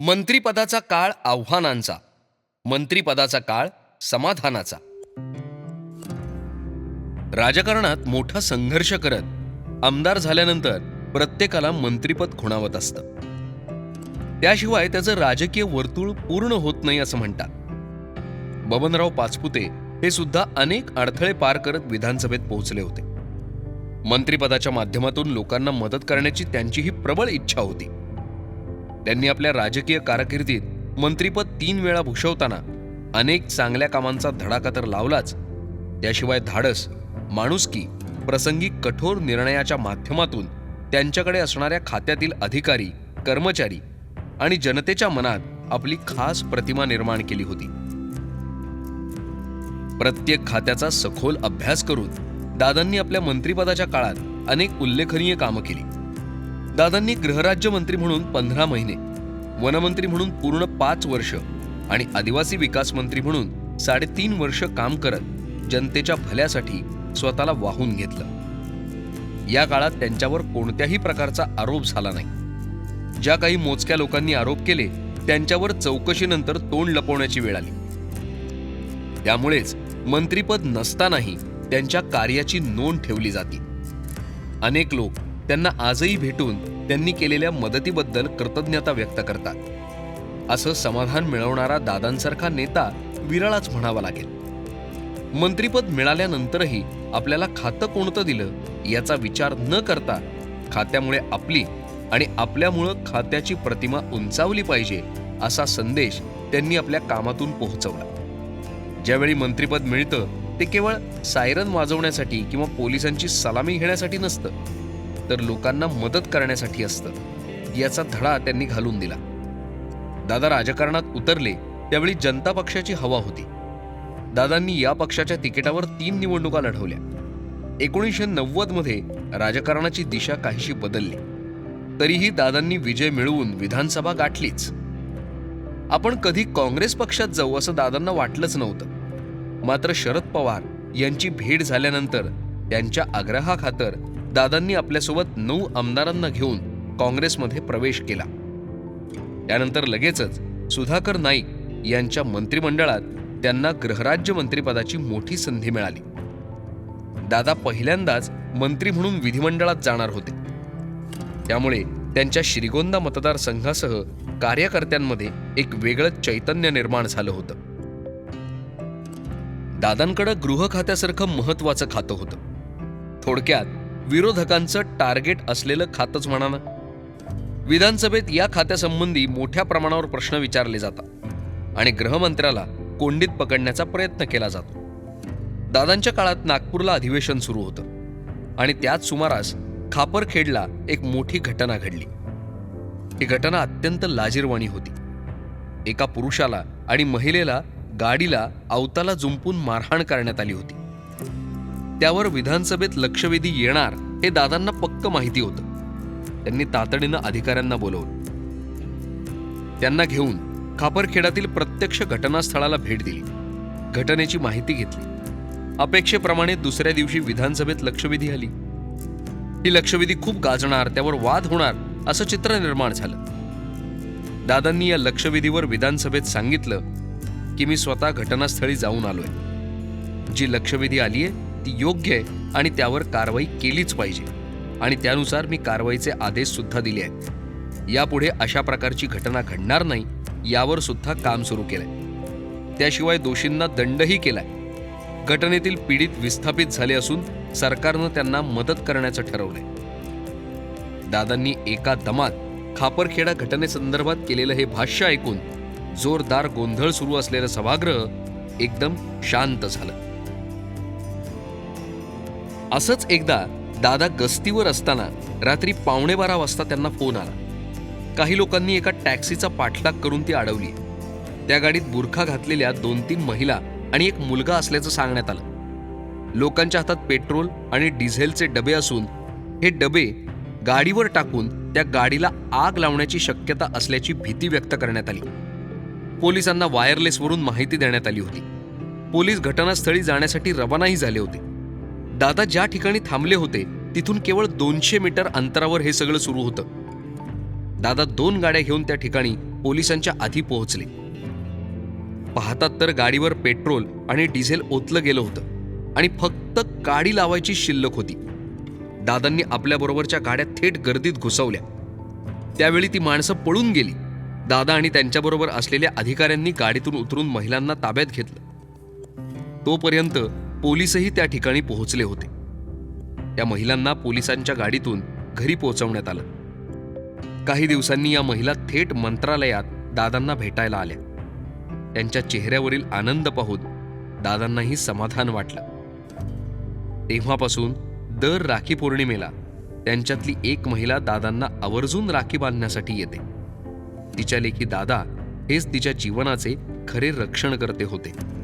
मंत्रीपदाचा काळ आव्हानांचा मंत्रीपदाचा काळ समाधानाचा. राजकारणात मोठा संघर्ष करत आमदार झाल्यानंतर प्रत्येकाला मंत्रीपद खुणावत असतं. त्याशिवाय त्याचं राजकीय वर्तुळ पूर्ण होत नाही असं म्हणतात. बबनराव पाचपुते हे सुद्धा अनेक अडथळे पार करत विधानसभेत पोहोचले होते. मंत्रीपदाच्या माध्यमातून लोकांना मदत करण्याची त्यांची ही प्रबळ इच्छा होती. त्यांनी आपल्या राजकीय कारकिर्दीत मंत्रीपद तीन वेळा भूषवताना अनेक चांगल्या कामांचा धडाका तर लावलाच. त्याशिवाय धाडस माणुसकी प्रसंगी कठोर निर्णयाच्या माध्यमातून त्यांच्याकडे असणाऱ्या खात्यातील अधिकारी कर्मचारी आणि जनतेच्या मनात आपली खास प्रतिमा निर्माण केली होती. प्रत्येक खात्याचा सखोल अभ्यास करून दादांनी आपल्या मंत्रिपदाच्या काळात अनेक उल्लेखनीय कामं केली. दादांनी गृहराज्य मंत्री म्हणून पंधरा महिने वनमंत्री म्हणून पूर्ण पाच वर्ष आणि आदिवासी विकास मंत्री म्हणून साडेतीन वर्ष काम करत जनतेच्या भल्यासाठी स्वतःला वाहून घेतलं. या काळात त्यांच्यावर कोणत्याही प्रकारचा आरोप झाला नाही. ज्या काही मोजक्या लोकांनी आरोप केले त्यांच्यावर चौकशीनंतर तोंड लपवण्याची वेळ आली. त्यामुळेच मंत्रीपद नसतानाही त्यांच्या कार्याची नोंद ठेवली जाते. अनेक लोक त्यांना आजही भेटून त्यांनी केलेल्या मदतीबद्दल कृतज्ञता व्यक्त करतात. असं समाधान मिळवणारा दादांसारखा नेता विरळाच म्हणावा लागेल. मंत्रीपद मिळाल्यानंतरही आपल्याला खातं कोणतं दिलं याचा विचार न करता खात्यामुळे आपली आणि आपल्यामुळं खात्याची प्रतिमा उंचावली पाहिजे असा संदेश त्यांनी आपल्या कामातून पोहोचवला. ज्यावेळी मंत्रीपद मिळतं ते केवळ सायरन वाजवण्यासाठी किंवा पोलिसांची सलामी घेण्यासाठी नसतं. तर लोकांना मदत करण्यासाठी असतं. याचा धडा त्यांनी घालून दिला. दादा राजकारणात उतरले त्यावेळी जनता पक्षाची हवा होती. दादांनी या पक्षाच्या तिकिटावर तीन निवडणुका लढवल्या. एकोणीसशे नव्वदमध्ये राजकारणाची दिशा काहीशी बदलली. तरीही दादांनी विजय मिळवून विधानसभा गाठलीच. आपण कधी काँग्रेस पक्षात जाऊ असं दादांना वाटलंच नव्हतं. मात्र शरद पवार यांची भेट झाल्यानंतर त्यांच्या आग्रहाखातर दादांनी आपल्यासोबत नऊ आमदारांना घेऊन काँग्रेसमध्ये प्रवेश केला. त्यानंतर लगेचच सुधाकर नाईक यांच्या मंत्रिमंडळात त्यांना गृहराज्य मंत्रिपदाची मोठी संधी मिळाली. दादा पहिल्यांदाच मंत्री म्हणून विधिमंडळात जाणार होते. त्यामुळे त्यांच्या श्रीगोंदा मतदारसंघासह कार्यकर्त्यांमध्ये एक वेगळं चैतन्य निर्माण झालं होतं. दादांकडं गृह खात्यासारखं महत्वाचं खातं होतं. थोडक्यात विरोधकांचं टार्गेट असलेलं खातंच म्हणा ना विधानसभेत या खात्यासंबंधी मोठ्या प्रमाणावर प्रश्न विचारले जातात आणि गृहमंत्र्याला कोंडीत पकडण्याचा प्रयत्न केला जातो. दादांच्या काळात नागपूरला अधिवेशन सुरू होतं आणि त्याच सुमारास खापरखेडला एक मोठी घटना घडली. ही घटना अत्यंत लाजीरवाणी होती. एका पुरुषाला आणि महिलेला गाडीला अवताला जुंपून मारहाण करण्यात आली होती. त्यावर विधानसभेत लक्षवेधी येणार हे दादांना पक्क माहिती होतं. त्यांनी तातडीनं अधिकाऱ्यांना बोलवलं. त्यांना घेऊन खापरखेडातील प्रत्यक्ष घटनास्थळाला भेट दिली. घटनेची माहिती घेतली. अपेक्षेप्रमाणे दुसऱ्या दिवशी विधानसभेत लक्षवेधी आली. ही लक्षवेधी खूप गाजणार त्यावर वाद होणार असं चित्र निर्माण झालं. दादांनी या लक्षवेधीवर विधानसभेत सांगितलं की मी स्वतः घटनास्थळी जाऊन आलोय. जी लक्षवेधी आलीये ती योग्य आहे आणि त्यावर कारवाई केलीच पाहिजे. आणि त्यानुसार मी कारवाईचे आदेश सुद्धा दिले आहेत. यापुढे अशा प्रकारची घटना घडणार नाही यावर सुद्धा काम सुरू केलंय. त्याशिवाय दोषींना दंडही केलाय. घटनेतील पीडित विस्थापित झाले असून सरकारनं त्यांना मदत करण्याचं ठरवलंय. दादांनी एका दमात खापरखेडा घटनेसंदर्भात केलेलं हे भाष्य ऐकून जोरदार गोंधळ सुरू असलेलं सभागृह एकदम शांत झालं. असंच एकदा दादा गस्तीवर असताना रात्री पावणे बारा वाजता त्यांना फोन आला. काही लोकांनी एका टॅक्सीचा पाठलाग करून ती अडवली. त्या गाडीत बुरखा घातलेल्या दोन तीन महिला आणि एक मुलगा असल्याचं सांगण्यात आलं. लोकांच्या हातात पेट्रोल आणि डिझेलचे डबे असून हे डबे गाडीवर टाकून त्या गाडीला आग लावण्याची शक्यता असल्याची भीती व्यक्त करण्यात आली. पोलिसांना वायरलेसवरून माहिती देण्यात आली होती. पोलीस घटनास्थळी जाण्यासाठी रवानाही झाले होते. दादा ज्या ठिकाणी थांबले होते तिथून केवळ दोनशे मीटर अंतरावर हे सगळं सुरू होतं. दादा दोन गाड्या घेऊन त्या ठिकाणी पोलिसांच्या आधी पोहोचले. पाहतात तर गाडीवर पेट्रोल आणि डिझेल ओतलं गेलं होतं आणि फक्त गाडी लावायची शिल्लक होती. दादांनी आपल्याबरोबरच्या गाड्या थेट गर्दीत घुसवल्या. त्यावेळी ती माणसं पळून गेली. दादा आणि त्यांच्याबरोबर असलेल्या अधिकाऱ्यांनी गाडीतून उतरून महिलांना ताब्यात घेतलं. तोपर्यंत पोलीसही त्या ठिकाणी पोहोचले होते. त्या महिलांना पोलिसांच्या गाडीतून घरी पोहोचवण्यात आलं. काही दिवसांनी या महिला थेट मंत्रालयात दादांना भेटायला आल्या. त्यांच्या चेहऱ्यावरील आनंद पाहून दादांनाही समाधान वाटलं. तेव्हापासून दर राखी पौर्णिमेला त्यांच्यातली एक महिला दादांना आवर्जून राखी बांधण्यासाठी येते. तिच्या लेखी दादा हेच तिच्या जीवनाचे खरे रक्षण करते होते.